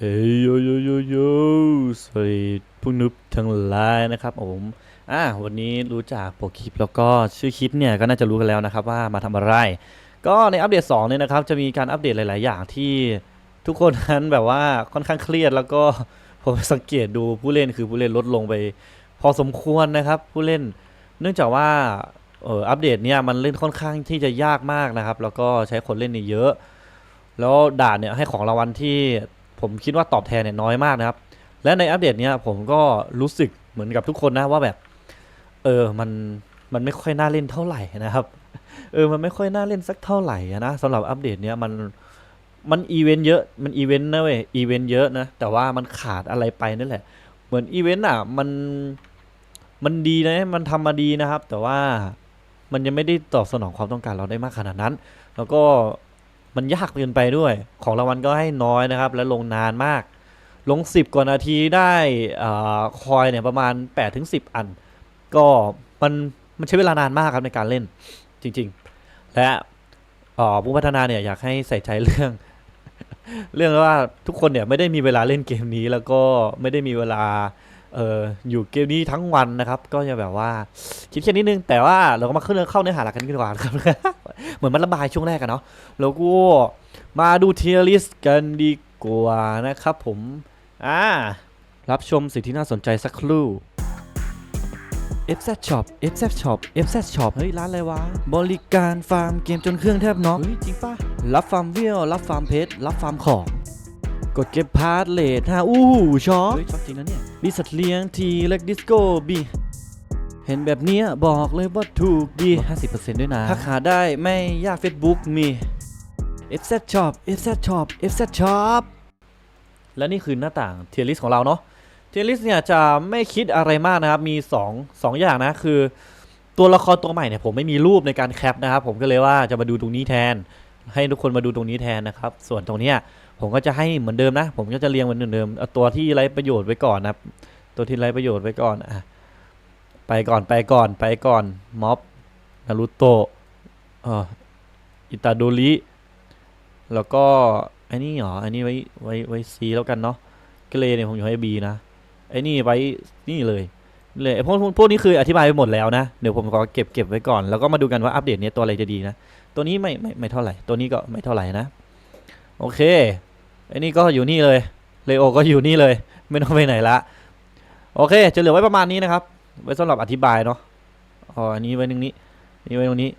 เอ้ยโยโยโยโยสวัสดีผู้นุบทั้งหลายนะครับผมอ่าวันนี้รู้จักโปรคลิปแล้วก็ชื่อคลิปเนี่ยก็น่าจะรู้กันแล้วนะครับว่ามาทำอะไร ก็ในอัปเดต2เนี่ยนะครับจะมีการอัปเดตหลาย ๆ อย่างที่ทุกคนนั้นแบบว่าค่อนข้างเครียดแล้วก็ผมสังเกตดูผู้เล่นคือผู้เล่นลดลงไป พอสมควรนะครับ ผู้เล่น เนื่องจากว่าเอออัปเดตเนี่ยมันเล่นค่อนข้างที่จะยากมากนะครับ แล้วก็ใช้คนเล่นนี่เยอะ แล้วด่านเนี่ยให้ของรางวัลที่ ผมคิดว่าตอบแทนเนี่ยน้อยมากนะครับ และในอัปเดตเนี่ยผมก็รู้สึกเหมือนกับทุกคนนะว่าแบบ เออมันมันไม่ค่อยน่าเล่นเท่าไหร่นะครับเออมันไม่ค่อยน่าเล่นสักเท่าไหร่นะสำหรับอัปเดตเนี่ยมันมันอีเวนต์เยอะมันอีเวนต์นะเว้ยอีเวนต์เยอะนะแต่ว่ามันขาดอะไรไปนั่นแหละ เหมือนอีเวนต์อะมันมันดีนะมันทำมาดีนะครับ แต่ว่ามันยังไม่ได้ตอบสนองความต้องการเราได้มากขนาดนั้น แล้วก็ มันยากเกินไปด้วย ของรางวัลก็ให้น้อยนะครับ และลงนานมาก ลง 10 กว่านาทีได้อคอยเนี่ยประมาณ8ถึง10 อัน ก็มันมันใช้เวลานานมากครับในการเล่นจริง ๆ และผู้พัฒนาเนี่ยอยากให้ใส่ใจเรื่อง เรื่องว่าทุกคนเนี่ยไม่ได้มีเวลาเล่นเกมนี้ แล้วก็ไม่ได้มีเวลาเอออยู่เกมนี้ทั้งวันนะครับ ก็จะแบบว่าคิดแค่นิดนึงแต่ว่าเราก็มาเข้าเนื้อเข้าเนื้อหาหลักกันดีกว่าครับ เหมือนมันระบายช่วงแรกกันเนาะแล้วก็มาดูเทียริสกันดีกว่านะครับผม อ่า รับชมสิ่งที่น่าสนใจสักครู่ FZ Shop FZ Shop FZ Shop เฮ้ย ร้านอะไรวะ บริการฟาร์มเกมจนเครื่องแทบน็อกเฮ้ย จริงป่ะ รับฟาร์มเวลรับฟาร์มเพชรรับฟาร์มของ กดเก็บพาร์ทเลทฮะอู้หูช็อปเฮ้ยช็อปจริงนะเนี่ยมีสัตว์เลี้ยงทีเล็กดิสโก้บี เห็นแบบเนี้ยบอกเลยว่าถูกดี 50%ด้วยนะ ถ้าขาได้ไม่ยาก Facebook มี FZ Shop FZ Shop FZ Shop และนี่คือหน้าต่างเทียริสของเราเนาะเทลิสเนี่ยจะไม่คิดอะไรมากนะครับ มี 2 2 อย่างนะ คือ ตัวละครตัวใหม่เนี่ยผมไม่มีรูปในการแคปนะครับ ผมก็เลยว่าจะมาดูตรงนี้แทน ให้ทุกคนมาดูตรงนี้แทนนะครับ ส่วนตรงเนี้ยผมก็จะให้เหมือนเดิมนะ ผมก็จะเรียงเหมือนเดิมเอาตัวที่ไร้ประโยชน์ไว้ก่อนนะครับตัวที่ไร้ประโยชน์ไว้ก่อนอะ ไปก่อนไปก่อนไปก่อนม็อบนารุโตะอิตาโดริแล้วก็อันนี้เหรออันนี้ไว้ไว้ไว้ซีแล้วกันเนาะเกรเนี่ยผมอยู่ให้บีนะไอ้นี่ไว้นี่เลยเลยพวกพวกนี้คืออธิบายไปหมดแล้วนะเดี๋ยวผมขอเก็บเก็บไว้ก่อนแล้วก็มาดูกันว่าอัปเดตเนี้ยตัวอะไรจะดีนะตัวนี้ไม่ไม่ไม่เท่าไหร่ตัวนี้ก็ไม่เท่าไหร่นะโอเคไอ้นี่ก็อยู่นี่เลยเลโอก็อยู่นี่เลย ไม่ต้องไปไหนละโอเคจะเหลือไว้ประมาณนี้นะครับ ไว้สำหรับอธิบายเนาะอ๋ออันนี้ไว้ตรงนี้นี่ไว้ตรงนี้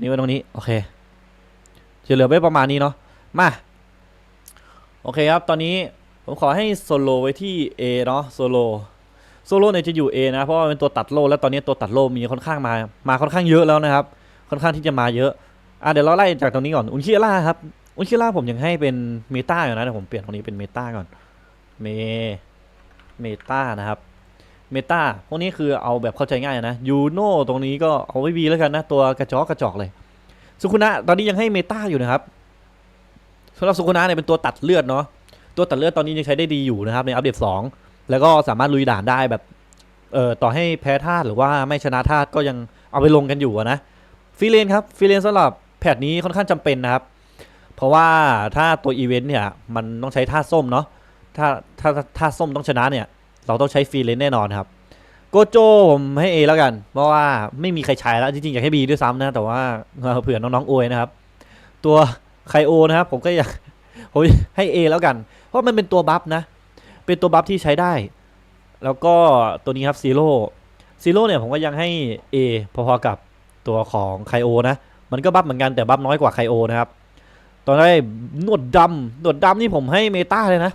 นี่ไว้ตรงนี้ โอเคจะเหลือไว้ประมาณนี้เนาะมา โอเคครับ ตอนนี้ผมขอให้โซโลไว้ที่ A เนาะโซโลโซโลเนี่ยจะอยู่ A นะ เพราะว่าเป็นตัวตัดโลแล้วตอนนี้ตัวตัดโลมีค่อนข้างมา มาค่อนข้างเยอะแล้วนะครับ ค่อนข้างที่จะมาเยอะ อะเดี๋ยวเราไล่จากตรงนี้ก่อน อุนคิล่าครับ อุนคิล่าผมยังให้เป็นเมตาอยู่นะเดี๋ยวผมเปลี่ยนตรงนี้เป็นเมตาก่อน เม เมตานะครับ เมตาพวกนี้คือเอาแบบเข้าใจง่ายนะยูโน่ตรงนี้ก็เอาไว้บีแล้วกันนะ ตัวกระจอกกระจอกเลย สุคุนะตอนนี้ยังให้เมตาอยู่นะครับสำหรับสุคุนะเนี่ยเป็นตัวตัดเลือดเนาะตัวตัดเลือดตอนนี้ยังใช้ได้ดีอยู่นะครับในอัปเดต 2 แล้วก็สามารถลุยด่านได้แบบเอ่อต่อให้แพ้ธาตุหรือว่าไม่ชนะธาตุก็ยังเอาไปลงกันอยู่นะฟิเลนครับฟิเลนสำหรับแพทนี้ค่อนข้างจำเป็นนะครับ เพราะว่าถ้าตัวอีเวนต์เนี่ยมันต้องใช้ธาตุส้มเนาะถ้าถ้าธาตุส้มต้องชนะเนี่ย เราต้องใช้ฟิเลนแน่นอนครับโกโจผมให้ A แล้วกัน เพราะว่าไม่มีใครใช้แล้วจริงๆอยากให้ B ด้วยซ้ำนะ แต่ว่าเผื่อน้องๆโอยนะครับ ตัวไคโอนะครับผมก็อยากผมให้ A แล้วกัน เพราะมันเป็นตัวบัฟนะ เป็นตัวบัฟที่ใช้ได้ แล้วก็ตัวนี้ครับซีโร่ซีโร่เนี่ยผมก็ยังให้ A พอๆกับตัวของไคโอนะ มันก็บัฟเหมือนกันแต่บัฟน้อยกว่าไคโอนะครับ ตอนนี้หนวดดำหนวดดำนี่ผมให้เมตาเลยนะ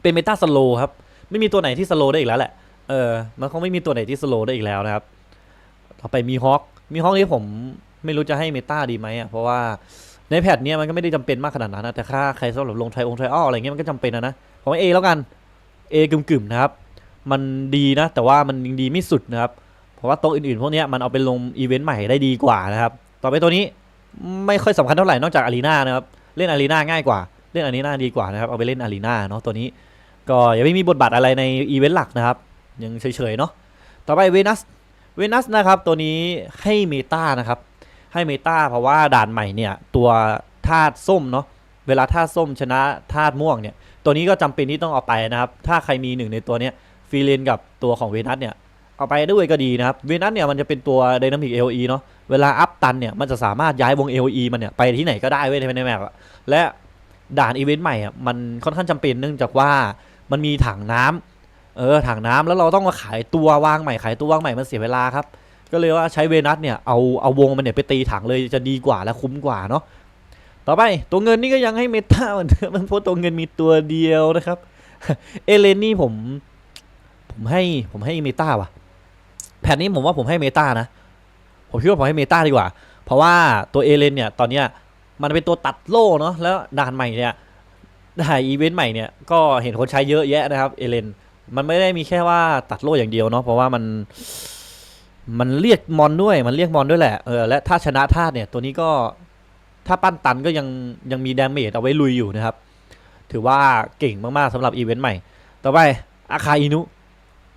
เป็นเมตาสโลครับ ไม่มีตัวไหนที่สโลได้อีกแล้วแหละ เออ มันคงไม่มีตัวไหนที่สโลได้อีกแล้วนะครับ ต่อไปมีฮอค มีฮอคนี่ผมไม่รู้จะให้เมตาดีไหมอะ เพราะว่าในแพทเนี้ยมันก็ไม่ได้จำเป็นมากขนาดนั้นนะ แต่ถ้าใครสำหรับลงไทยองไทยอ้ออะไรเงี้ยมันก็จำเป็นนะนะผมให้ A แล้วกัน A กึ่มๆนะครับ มันดีนะ แต่ว่ามันยังดีไม่สุดนะครับ เพราะว่าโต๊ะอื่นๆพวกเนี้ยมันเอาไปลงอีเวนต์ใหม่ได้ดีกว่านะครับ ต่อไปตัวนี้ไม่ค่อยสำคัญเท่าไหร่นอกจากอารีนานะครับ เล่นอารีนาง่ายกว่า เล่นอารีนาดีกว่านะครับ เอาไปเล่นอารีนาเนาะตัวนี้ ก็ยังไม่มีบทบาทอะไรในอีเวนต์หลักนะครับ ยังเฉยๆเนาะต่อไปเวนัสเวนัสนะครับตัวนี้ให้เมตานะครับ ให้เมตาเพราะว่าด่านใหม่เนี่ยตัวธาตุส้มเนาะเวลาธาตุส้มชนะธาตุม่วงเนี่ยตัวนี้ก็จำเป็นที่ต้องเอาไปนะครับ ถ้าใครมีหนึ่งในตัวเนี้ยฟีเลนกับตัวของเวนัสเนี่ยเอาไปด้วยก็ดีนะครับเวนัสเนี่ยมันจะเป็นตัว Dynamic LE เนาะเวลาอัพตันเนี่ยมันจะสามารถย้ายวง LE มันเนี่ยไปที่ไหนก็ได้เว้ยในแมปและด่านอีเวนต์ใหม่อะมันค่อนข้างจำเป็นเนื่องจากว่า มันมีถังน้ำเออถังน้ำแล้วเราต้องมาขายตัววางใหม่ขายตัววางใหม่มันเสียเวลาครับ ก็เลยว่าใช้เวนัสเนี่ยเอาเอาวงมันเนี่ยไปตีถังเลยจะดีกว่าและคุ้มกว่าเนาะต่อไปตัวเงินนี่ก็ยังให้เมตาเหมือนเดิมเพราะตัวเงินมีตัวเดียวนะครับ เอเลนนี่ผม ผมให้ผมให้เมตาว่ะแผ่นนี้ผมว่าผมให้เมตานะ ผมคิดว่าผมให้เมตาดีกว่า เพราะว่าตัวเอเลนเนี่ยตอนเนี้ยมันเป็นตัวตัดโล่เนาะแล้วด่านใหม่เนี่ย ด่านอีเวนต์ใหม่เนี่ยก็เห็นคนใช้เยอะแยะนะครับเอเลนมันไม่ได้มีแค่ว่าตัดโล่อย่างเดียวเนาะเพราะว่ามันมันเรียกมอนด้วยมันเรียกมอนด้วยแหละเออและถ้าชนะธาตุเนี่ยตัวนี้ก็ถ้าปั้นตันก็ยังยังมีดาเมจเอาไว้ลุยอยู่นะครับ ถือว่าเก่งมากๆสำหรับอีเวนต์ใหม่ ต่อไปอาคาอินุ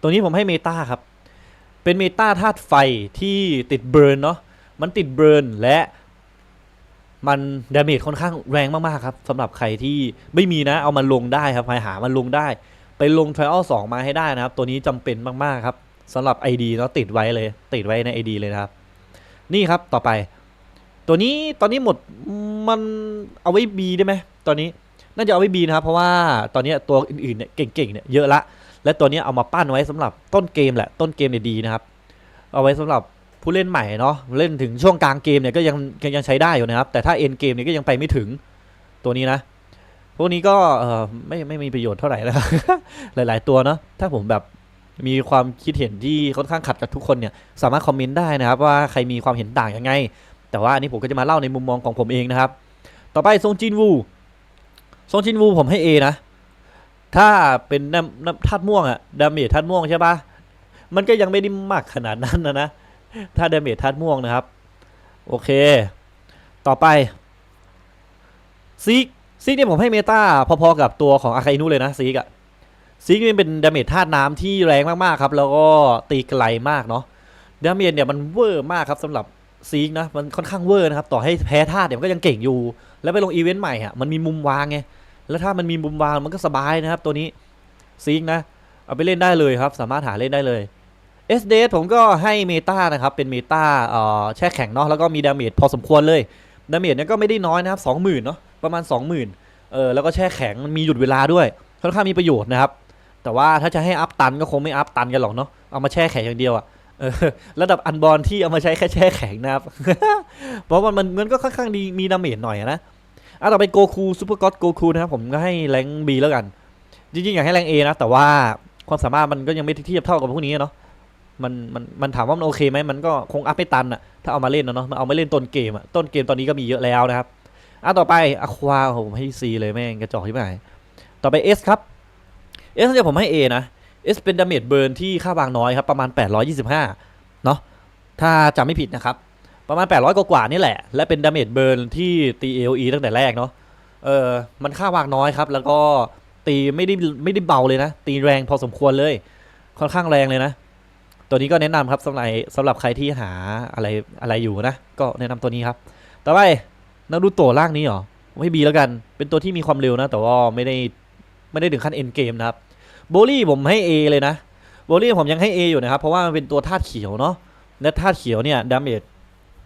ตัวนี้ผมให้เมตาครับ เป็นเมตาธาตุไฟที่ติดเบิร์นเนาะมันติดเบิร์นและ มันดาเมจค่อนข้างแรงมาก ๆ ครับสำหรับใครที่ไม่มีนะเอามันลงได้ครับไปหามันลงได้ ไปลง Trial 2 มาให้ได้นะครับ ตัวนี้จำเป็นมาก ๆ ครับสำหรับ ID เนาะติดไว้เลย ติดไว้ใน ID เลยนะครับ นี่ครับต่อไป ตัวนี้ตอนนี้หมดมันเอาไว้ B ได้ไหมตอนนี้น่าจะเอาไว้ B นะครับ เพราะว่าตอนนี้ตัวอื่นๆเนี่ยเก่งๆเนี่ยเยอะละ และตัวนี้เอามาปั้นไว้สำหรับต้นเกมแหละต้นเกมเนี่ยดีนะครับ เอาไว้สำหรับ ผู้เล่นใหม่เนาะเล่นถึงช่วงกลางเกมเนี่ยก็ยังยังใช้ได้อยู่นะครับ แต่ถ้าเอ็นเกมเนี่ยก็ยังไปไม่ถึงตัวนี้นะพวกนี้ก็ไม่ไม่มีประโยชน์เท่าไหร่นะครับหลาย ๆ ตัวเนาะถ้าผมแบบมีความคิดเห็นที่ค่อนข้างขัดกับทุกคนเนี่ยสามารถคอมเมนต์ได้นะครับ ว่าใครมีความเห็นต่างยังไง แต่ว่าอันนี้ผมก็จะมาเล่าในมุมมองของผมเองนะครับ ต่อไปซงจินวูซงจินวูผมให้ A นะ ถ้าเป็นน้ำน้ำธาตุม่วงอะดาเมจธาตุม่วงใช่ปะมันก็ยังไม่ได้มากขนาดนั้นนะนะ ถ้าดาเมจธาตุม่วงนะครับ โอเค ต่อไปซีกซีกเนี่ยผมให้เมตาพอๆกับตัวของอาคาอินุเลยนะซีกอะซีกนี่เป็นดาเมจธาตุน้ำที่แรงมากๆครับ แล้วก็ตีไกลมากเนาะดาเมจเนี่ยมันเวอร์มากครับสำหรับซีกนะมันค่อนข้างเวอร์นะครับต่อให้แพ้ธาตุเนี่ยมันก็ยังเก่งอยู่ แล้วไปลงอีเวนต์ใหม่อะมันมีมุมวางไงแล้วถ้ามันมีมุมวางมันก็สบายนะครับ ตัวนี้ซีกนะเอาไปเล่นได้เลยครับ สามารถหาเล่นได้เลย s d ผมก็ให้เมตานะครับ เป็นเมตาแช่แข็งเนาะแล้วก็มีดาเมจพอสมควรเลยดาเมจเนี่ยก็ไม่ได้น้อยนะครับสองหมื่นเนาะประมาณ 20,000เออแล้วก็แช่แข็งมันมีหยุดเวลาด้วยค่อนข้างมีประโยชน์นะครับ แต่ว่าถ้าจะให้อัพตันก็คงไม่อัพตันกันหรอกเนาะเอามาแช่แข็งอย่างเดียวอะระดับอันบอลที่เอามาใช้แค่แช่แข็งนะครับ เพราะว่ามันมันก็ค่อนข้างดีมีดาเมจหน่อยนะอะต่อไปโกคูซูเปอร์ก็อดโกคูนะครับผมก็ให้แรงบีแล้วกัน จริงๆ อยากให้แรงเอนะ แต่ว่าความสามารถมันก็ยังไม่เทียบเท่ากับพวกนี้เนาะ มันมันมันถามว่ามันโอเคไหมมันก็คงอัพไม่ตันอะถ้าเอามาเล่นนะเนาะมันเอามาเล่นต้นเกมอะต้นเกมตอนนี้ก็มีเยอะแล้วนะครับอะต่อไปอะควาผมให้ซีเลยแม่งกระจอกที่ไหนต่อไปเอสครับเอสเนี่ยผมให้ A นะเอสเป็นดาเมจเบิร์นที่ค่าบางน้อยครับประมาณ 825เนาะถ้าจำไม่ผิดนะครับ ประมาณ 800 กว่าๆนี่แหละ และเป็นดาเมจเบิร์นที่ตี AOE ตั้งแต่แรกเนาะเออมันค่าวางน้อยครับ แล้วก็ตีไม่ได้ไม่ได้เบาเลยนะ ตีแรงพอสมควรเลย ค่อนข้างแรงเลยนะ ตัวนี้ก็แนะนำครับสำหรับสำหรับใครที่หาอะไรอะไรอยู่นะ ก็แนะนำตัวนี้ครับ ต่อไปนารูโตะร่างนี้เหรอไม่บีแล้วกัน เป็นตัวที่มีความเร็วนะ แต่ว่าไม่ได้ไม่ได้ถึงขั้นเอ็นเกมนะครับ โบลี่ผมให้ A เลยนะ โบลี่ผมยังให้ A อยู่นะครับ เพราะว่ามันเป็นตัวธาตุเขียวเนาะ และธาตุเขียวเนี่ยดาเมจ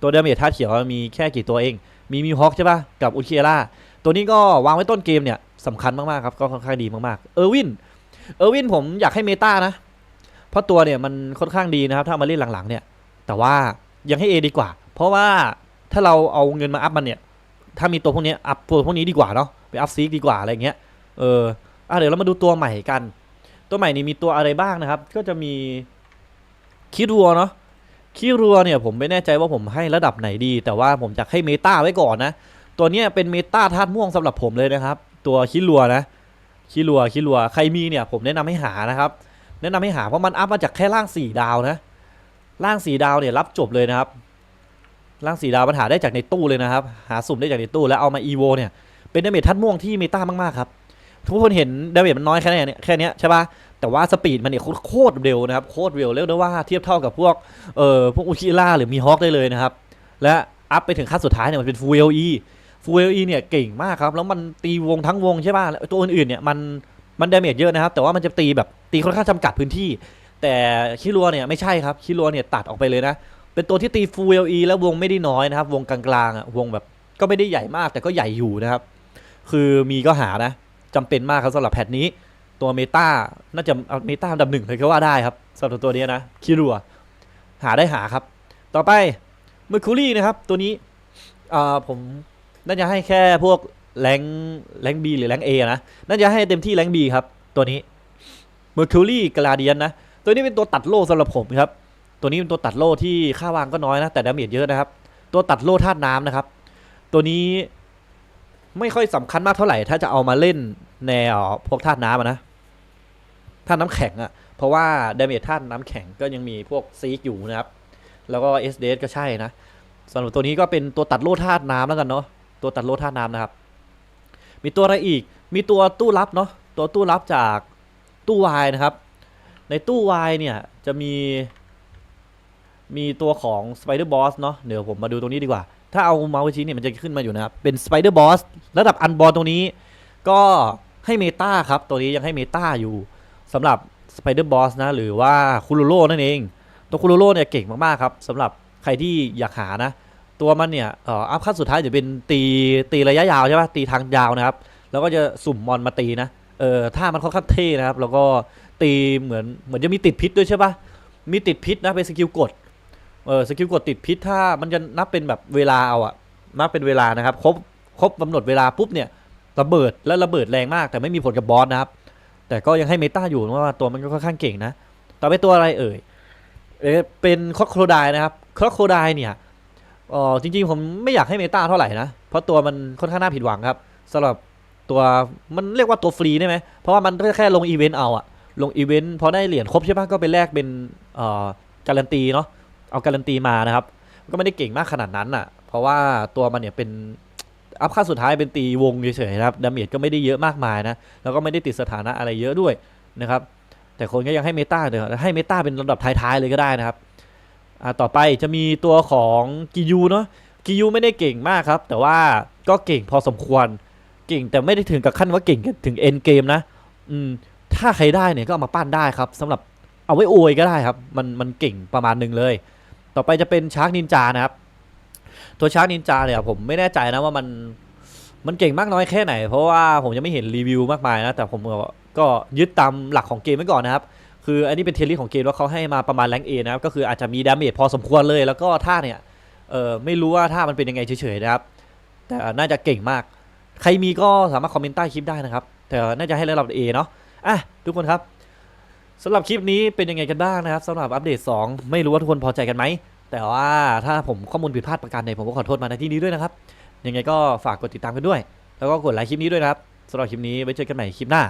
ตัวดาเมจธาตุเขียวมีแค่กี่ตัวเอง มีมิวฮอคใช่ปะกับอุเคียร่า ตัวนี้ก็วางไว้ต้นเกมเนี่ยสำคัญมากๆครับ ก็ค่อนข้างดีมากๆ เออร์วิน เออร์วินผมอยากให้เมตานะ เพราะตัวเนี่ยมันค่อนข้างดีนะครับ ถ้ามาเล่นหลังๆเนี่ย แต่ว่ายังให้ A ดีกว่า เพราะว่าถ้าเราเอาเงินมาอัพมันเนี่ย ถ้ามีตัวพวกนี้อัพตัวพวกนี้ดีกว่าเนาะ ไปอัพซีกดีกว่าอะไรเงี้ย เอออะเดี๋ยวเรามาดูตัวใหม่กัน ตัวใหม่นี้มีตัวอะไรบ้างนะครับ ก็จะมีคิรัวเนาะคิรัวเนี่ยผมไม่แน่ใจว่าผมให้ระดับไหนดี แต่ว่าผมอยากให้เมตาไว้ก่อนนะ ตัวเนี้ยเป็นเมตาธาตุม่วงสำหรับผมเลยนะครับ ตัวคิรัวนะคิรัวคิรัวใครมีเนี่ยผมแนะนำให้หานะครับ แนะนำให้หาเพราะมันอัพมาจากแค่ร่างสี่ดาวนะร่างสี่ดาวเนี่ยรับจบเลยนะครับร่างสี่ดาวมันหาได้จากในตู้เลยนะครับ หาสุ่มได้จากในตู้แล้วเอามาอีโวเนี่ย เป็นดาเมจธาตุม่วงที่เมตามากๆครับ ทุกคนเห็นดาเมจมันน้อยแค่ไหนเนี่ยแค่นี้ใช่ปะแต่ว่าสปีดมันเนี่ยโคตรเร็วนะครับ โคตรเร็วเรียกได้ว่าเทียบเท่ากับพวก เอ่อ พวกอุชิล่าหรือมีฮอคได้เลยนะครับ และอัพไปถึงขั้นสุดท้ายเนี่ยมันเป็น Full LE ฟูเอลีเนี่ยเก่งมากครับ แล้วมันตีวงทั้งวงใช่ป่ะแล้วตัวอื่นๆเนี่ยมัน มันดาเมจเยอะนะครับ แต่ว่ามันจะตีแบบตีค่อนข้างจำกัดพื้นที่ แต่คิรัวเนี่ยไม่ใช่ครับคิรัวเนี่ยตัดออกไปเลยนะ เป็นตัวที่ตีฟูเอลีแล้ววงไม่ได้น้อยนะครับ วงกลางๆอะวงแบบก็ไม่ได้ใหญ่มากแต่ก็ใหญ่อยู่นะครับ คือมีก็หานะจำเป็นมากครับสำหรับแพทนี้ ตัวเมตาน่าจะเอาเมตาอันดับหนึ่งเลยก็ว่าได้ครับสำหรับตัวนี้นะคิรัวหาได้หาครับ ต่อไปเมอร์คูรี่นะครับ ตัวนี้อ่าผมน่าจะให้แค่พวก แรงแรงบีหรือแรงเอนะ น่าจะให้เต็มที่แรงบีครับ ตัวนี้เมอร์คูรี่กลาเดียนะ ตัวนี้เป็นตัวตัดโล่สำหรับผมครับ ตัวนี้เป็นตัวตัดโล่ที่ค่าวางก็น้อยนะ แต่ดาเมจเยอะนะครับ ตัวตัดโล่ธาตุน้ำนะครับ ตัวนี้ไม่ค่อยสำคัญมากเท่าไหร่ ถ้าจะเอามาเล่นแนวพวกธาตุน้ำนะธาตุน้ำแข็งอะเพราะว่าดาเมจธาตุน้ำแข็งก็ยังมีพวกซีกอยู่นะครับ แล้วก็ s d ก็ใช่นะสำหรับตัวนี้ก็เป็นตัวตัดโล่ธาตุน้ำแล้วกันเนาะ ตัวตัดโล่ธาตุน้ำนะครับ มีตัวอะไรอีก มีตัวตู้รับเนาะ ตัวตู้รับจากตู้วายนะครับ ในตู้วายเนี่ยจะมี มีตัวของ Spider Boss เนาะ เดี๋ยวผมมาดูตรงนี้ดีกว่า ถ้าเอาเมาส์ไปชี้เนี่ยมันจะขึ้นมาอยู่นะครับ เป็น Spider Boss ระดับอันบอลตรงนี้ ก็ให้เมตาครับ ตัวนี้ยังให้เมตาอยู่สำหรับ Spider Boss นะ หรือว่าคูโรโร่นั่นเอง ตัวคูโรโร่เนี่ยเก่งมากๆครับสำหรับใครที่อยากหานะ ตัวมันเนี่ยเอ่ออัพขั้นสุดท้ายจะเป็นตีตีระยะยาวใช่ปะตีทางยาวนะครับ แล้วก็จะสุ่มมอนมาตีนะเออถ้ามันค่อนข้างเท่นะครับ แล้วก็ตีเหมือนเหมือนจะมีติดพิษด้วยใช่ปะมีติดพิษนะเป็นสกิลกดเออสกิลกดติดพิษถ้ามันจะนับเป็นแบบเวลาเอาอะนับเป็นเวลานะครับครบครบกำหนดเวลาปุ๊บเนี่ยระเบิดแล้วระเบิดแรงมาก แต่ไม่มีผลกับบอสนะครับ แต่ก็ยังให้เมตาอยู่เพราะว่าตัวมันก็ค่อนข้างเก่งนะต่อไปตัวอะไรเอ่ยเอยเป็นคอโครไดนะครับคอโครไดเนี่ย ออจริงๆ ผมไม่อยากให้เมตาเท่าไหร่นะ เพราะตัวมันค่อนข้างน่าผิดหวังครับสำหรับตัวมันเรียกว่าตัวฟรีได้ไหมเพราะว่ามันแค่ลงอีเวนต์เอาอะลงอีเวนต์พอได้เหรียญครบใช่ปะก็ไปแลกเป็นเอ่อการันตีเนาะเอาการันตีมานะครับ ก็ไม่ได้เก่งมากขนาดนั้นอะเพราะว่าตัวมันเนี่ยเป็นอัพค่าสุดท้ายเป็นตีวงเฉยๆนะครับดาเมจก็ไม่ได้เยอะมากมายนะแล้วก็ไม่ได้ติดสถานะอะไรเยอะด้วยนะครับแต่คนก็ยังให้เมตาเดี๋ยวให้เมตาเป็นลำดับท้ายๆเลยก็ได้นะครับ อ่าต่อไปจะมีตัวของกิยูเนาะกิยูไม่ได้เก่งมากครับ แต่ว่าก็เก่งพอสมควร เก่งแต่ไม่ได้ถึงกับขั้นว่าเก่งถึงเอ็นเกมนะ อืม ถ้าใครได้เนี่ยก็เอามาปั้นได้ครับสำหรับเอาไว้โอยก็ได้ครับ มันมันเก่งประมาณหนึ่งเลย ต่อไปจะเป็นชาร์กนินจานะครับ ตัวชาร์กนินจาเนี่ยผมไม่แน่ใจนะว่ามันมันเก่งมากน้อยแค่ไหน เพราะว่าผมยังไม่เห็นรีวิวมากมายนะ แต่ผมก็ยึดตามหลักของเกมไว้ก่อนนะครับ คืออันนี้เป็นเทลลี่ของเกมว่าเขาให้มาประมาณแรงเอนะครับก็คืออาจจะมีดาเมจพอสมควรเลย แล้วก็ท่าเนี่ยเออไม่รู้ว่าท่ามันเป็นยังไงเฉยๆนะครับแต่น่าจะเก่งมาก ใครมีก็สามารถคอมเมนต์ใต้คลิปได้นะครับ แต่น่าจะให้ระดับ A เนาะอะทุกคนครับสำหรับคลิปนี้เป็นยังไงกันบ้างนะครับสำหรับอัปเดต 2 ไม่รู้ว่าทุกคนพอใจกันไหมแต่ว่าถ้าผมข้อมูลผิดพลาดประการใดผมก็ขอโทษมาในที่นี้ด้วยนะครับยังไงก็ฝากกดติดตามกันด้วย แล้วก็กดไลค์คลิปนี้ด้วยนะครับสำหรับคลิปนี้ไว้เจอกันใหม่คลิปหน้า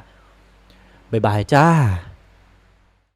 บ๊ายบายจ้า